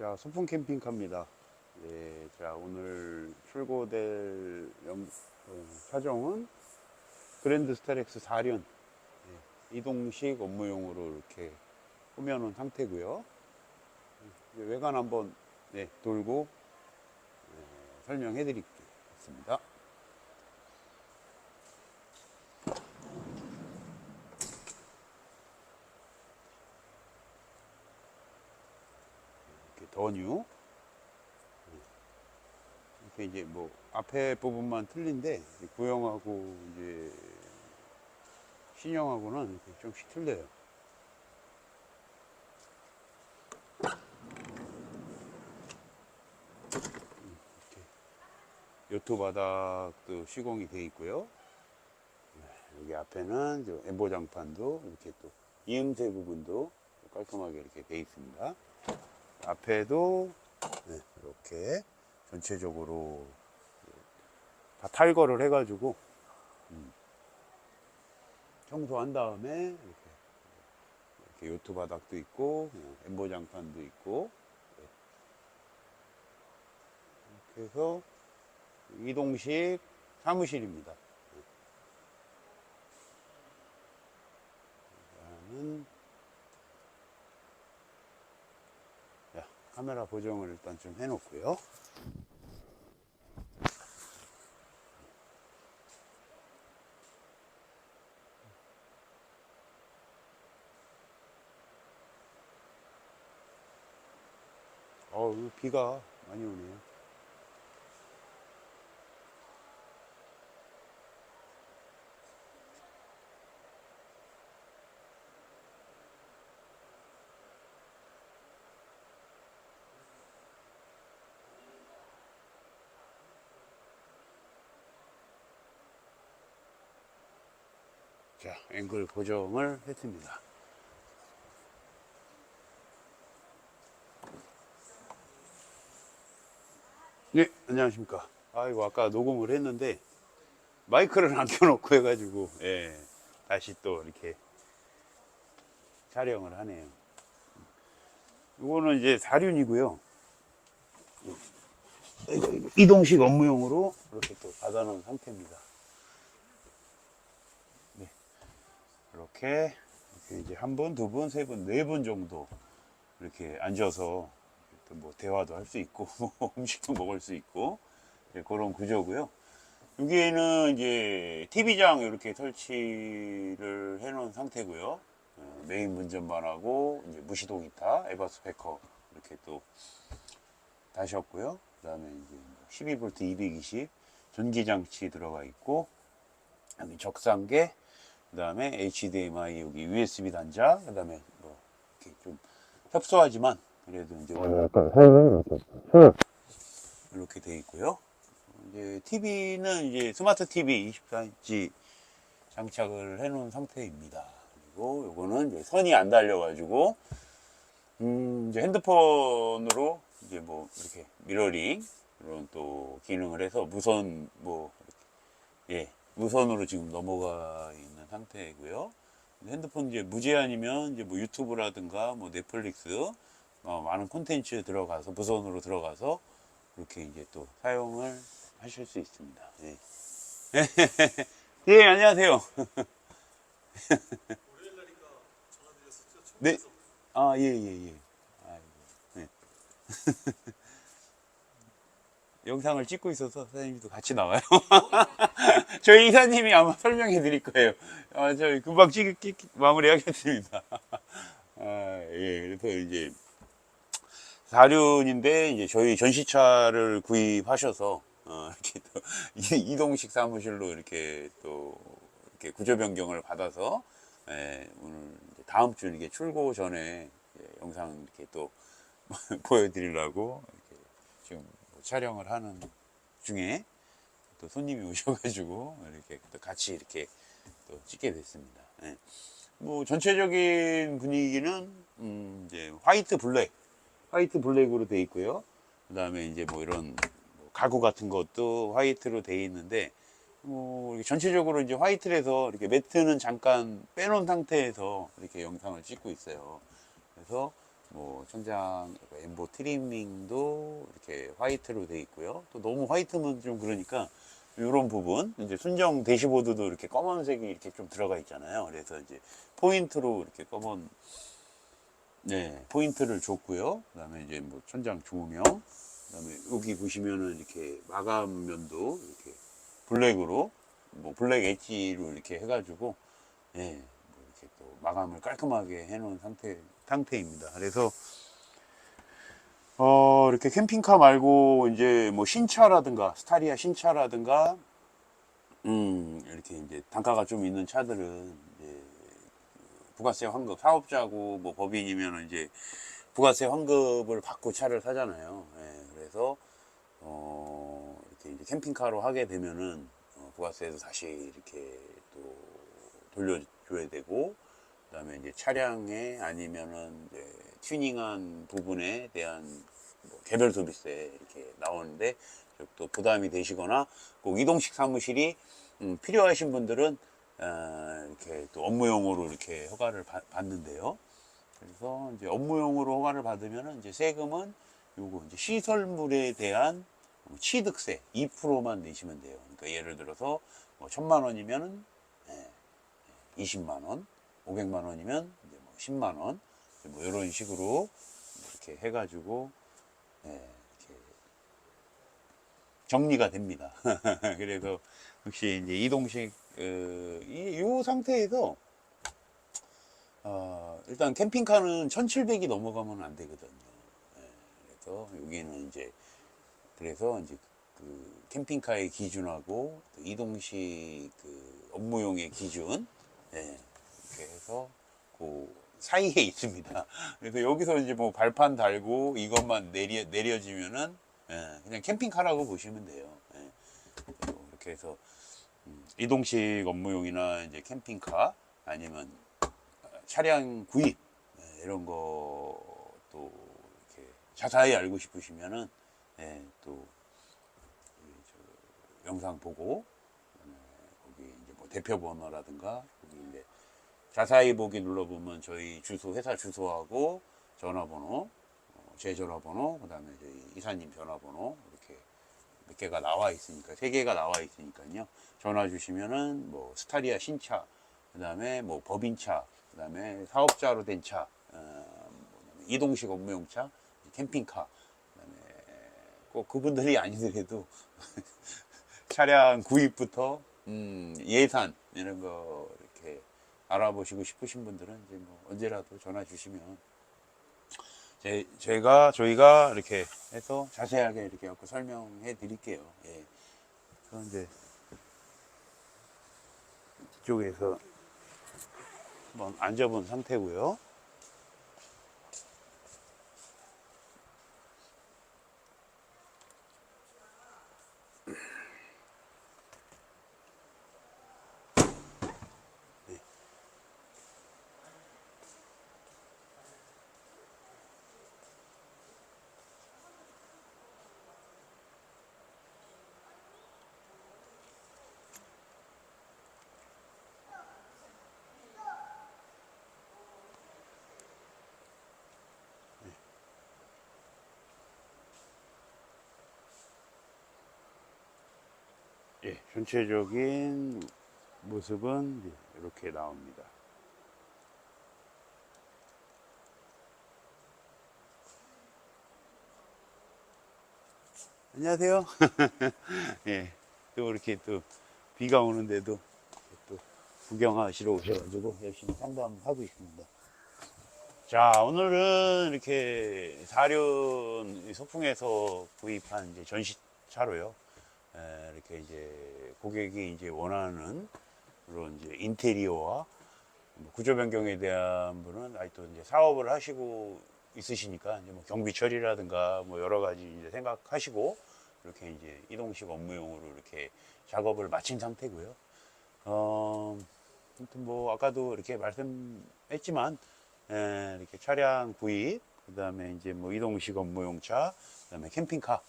자, 소풍 캠핑카입니다. 예, 자, 오늘 출고될 영, 어, 차종은 그랜드 스타렉스 4륜. 예, 이동식 업무용으로 이렇게 꾸며놓은 상태고요 외관 한번 네, 돌고 예, 설명해 드리겠습니다. 더뉴 이렇게 이제 뭐 앞에 부분만 틀린데 구형하고 이제 신형하고는 좀씩 틀려요. 이렇게 요트 바닥도 시공이 돼 있고요. 네, 여기 앞에는 저 엠보장판도 이렇게 또 이음새 부분도 깔끔하게 이렇게 돼 있습니다. 앞에도 네, 이렇게 전체적으로 다 탈거를 해가지고 음, 청소한 다음에 이렇게, 이렇게 요트 바닥도 있고 뭐 엠보 장판도 있고 네. 이렇게 해서 이동식 사무실입니다. 네. 그다음은 자, 카메라 보정을 일단 좀 해놓고요. 어우, 비가 많이 오네요. 자, 앵글 고정을 했습니다. 네, 안녕하십니까. 아이고, 아까 녹음을 했는데, 마이크를 안 켜놓고 해가지고, 예, 다시 또 이렇게 촬영을 하네요. 이거는 이제 사륜이고요. 이동식 업무용으로 이렇게 또 받아놓은 상태입니다. 이렇게, 이렇게 이제 한 분, 두 분, 세 분, 네 분 정도 이렇게 앉아서 또뭐 대화도 할 수 있고 뭐 음식도 먹을 수 있고 이제 그런 구조고요. 여기에는 이제 TV장 이렇게 설치를 해놓은 상태고요. 어, 메인 문전반하고 이제 무시동 기타, 에바 스페커 이렇게 또 다셨고요. 그다음에 이제 12V 220 전기 장치 들어가 있고 여기 적상계, 그 다음에 HDMI 여기 USB 단자, 그 다음에 뭐 이렇게 좀 협소하지만 그래도 이제 이렇게 돼 있고요. 이제 TV는 이제 스마트 TV 24인치 장착을 해놓은 상태입니다. 그리고 요거는 이제 선이 안 달려가지고 음 이제 핸드폰으로 이제 뭐 이렇게 미러링 이런 또 기능을 해서 무선 뭐 예, 무선으로 지금 넘어가 있는 상태이고요. 핸드폰 이제 무제한이면 이제 뭐 유튜브라든가 뭐 넷플릭스 어, 많은 콘텐츠 들어가서 무선으로 들어가서 그렇게 이제 또 사용을 하실 수 있습니다. 예, 예 안녕하세요. 네, 아, 예, 예, 예. 아이고, 네. 영상을 찍고 있어서 사장님도 같이 나와요. 저희 이사님이 아마 설명해 드릴 거예요. 아, 저 금방 찍, 찍, 마무리 하겠습니다. 아, 예, 그래서 이제, 사륜인데, 이제 저희 전시차를 구입하셔서, 어, 이렇게 또, 이- 이동식 사무실로 이렇게 또, 이렇게 구조 변경을 받아서, 예, 오늘 다음 주 이게 출고 전에 예, 영상 이렇게 또 보여드리려고 이렇게 지금 뭐 촬영을 하는 중에 또 손님이 오셔가지고 이렇게 또 같이 이렇게 또 찍게 됐습니다. 예. 뭐 전체적인 분위기는 음 이제 화이트 블랙, 화이트 블랙으로 돼 있고요. 그다음에 이제 뭐 이런 뭐 가구 같은 것도 화이트로 돼 있는데 뭐 전체적으로 이제 화이트에서 이렇게 매트는 잠깐 빼놓은 상태에서 이렇게 영상을 찍고 있어요. 그래서 뭐 천장 엠보 트리밍도 이렇게 화이트로 돼 있고요. 또 너무 화이트면 좀 그러니까 이런 부분 이제 순정 대시보드도 이렇게 검은색이 이렇게 좀 들어가 있잖아요. 그래서 이제 포인트로 이렇게 검은 네 포인트를 줬고요. 그다음에 이제 뭐 천장 조명, 그다음에 여기 보시면은 이렇게 마감면도 이렇게 블랙으로 뭐 블랙 엣지로 이렇게 해가지고 예, 뭐 이렇게 또 마감을 깔끔하게 해놓은 상태 상태입니다. 그래서 어 이렇게 캠핑카 말고 이제 뭐 신차라든가 스타리아 신차라든가 음 이렇게 이제 단가가 좀 있는 차들은 이제 부가세 환급 사업자고 뭐 법인이면 이제 부가세 환급을 받고 차를 사잖아요. 예, 그래서 어 이렇게 이제 캠핑카로 하게 되면은 어, 부가세도 다시 이렇게 또 돌려줘야 되고 그 다음에 이제 차량에 아니면은 이제 튜닝한 부분에 대한 뭐 개별 소비세 이렇게 나오는데 또 부담이 되시거나 꼭 이동식 사무실이 음, 필요하신 분들은 어, 이렇게 또 업무용으로 이렇게 허가를 받, 받는데요. 그래서 이제 업무용으로 허가를 받으면은 이제 세금은 요거 이제 시설물에 대한 취득세 2%만 내시면 돼요. 그러니까 예를 들어서 뭐 천만 원이면은 예, 20만 원, 500만 원이면 이제 뭐 10만 원, 이제 뭐 이런 식으로 이렇게 해가지고 예, 이렇게 정리가 됩니다. 그래서 역시 이제 이동식 어, 이, 이 상태에서 어, 일단 캠핑카는 1700이 넘어가면 안 되거든요. 예, 그래서 여기는 이제 그래서 이제 그 캠핑카의 기준하고 또 이동식 그 업무용의 기준 예, 이렇게 해서 그 사이에 있습니다. 그래서 여기서 이제 뭐 발판 달고 이것만 내려 내려지면은 예, 그냥 캠핑카라고 보시면 돼요. 예. 이렇게 해서 음, 이동식 업무용이나 이제 캠핑카 아니면 차량 구입 예, 이런 거또 이렇게 자세히 알고 싶으시면은 예, 또 영상 보고 그다음에 거기 이제 뭐 대표 번호라든가 자세히 보기 눌러보면 저희 주소 회사 주소하고 전화번호 어, 제 전화번호 그 다음에 저희 이사님 전화번호 이렇게 몇 개가 나와 있으니까 세 개가 나와 있으니까요. 전화 주시면은 뭐 스타리아 신차 그 다음에 뭐 법인차 그 다음에 사업자로 된 차, 어, 뭐 이동식 업무용 차, 캠핑카 그 다음에 꼭 그분들이 아니더라도 차량 구입부터 음, 예산 이런 거 알아보시고 싶으신 분들은 이제 뭐 언제라도 전화 주시면 제, 제가 저희가 이렇게 해서 자세하게 이렇게 갖고 설명해 드릴게요. 예. 그럼 이제 이쪽에서 한번 앉아본 상태고요. 예, 전체적인 모습은 이렇게 나옵니다. 안녕하세요. 예, 또 이렇게 또 비가 오는데도 또 구경하시러 오셔가지고 열심히 상담하고 있습니다. 자, 오늘은 이렇게 사륜 소풍에서 구입한 이제 전시차로요. 에, 이렇게 이제 고객이 이제 원하는 그런 이제 인테리어와 뭐 구조 변경에 대한 분은 아직도 이제 사업을 하시고 있으시니까 이제 뭐 경비 처리라든가 뭐 여러 가지 이제 생각하시고 이렇게 이제 이동식 업무용으로 이렇게 작업을 마친 상태고요. 어, 아무튼 뭐 아까도 이렇게 말씀했지만 에, 이렇게 차량 구입, 그 다음에 이제 뭐 이동식 업무용 차, 그 다음에 캠핑카,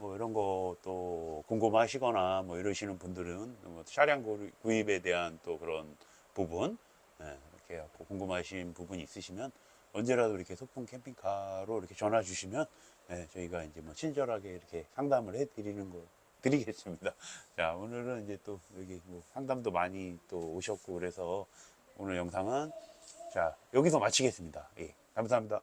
뭐 이런 거 또 궁금하시거나 뭐 이러시는 분들은 뭐 차량 구- 구입에 대한 또 그런 부분, 예, 이렇게 궁금하신 부분이 있으시면 언제라도 이렇게 소풍 캠핑카로 이렇게 전화 주시면 예, 저희가 이제 뭐 친절하게 이렇게 상담을 해 드리는 거 드리겠습니다. 자 오늘은 이제 또 여기 뭐 상담도 많이 또 오셨고 그래서 오늘 영상은 자 여기서 마치겠습니다. 예, 감사합니다.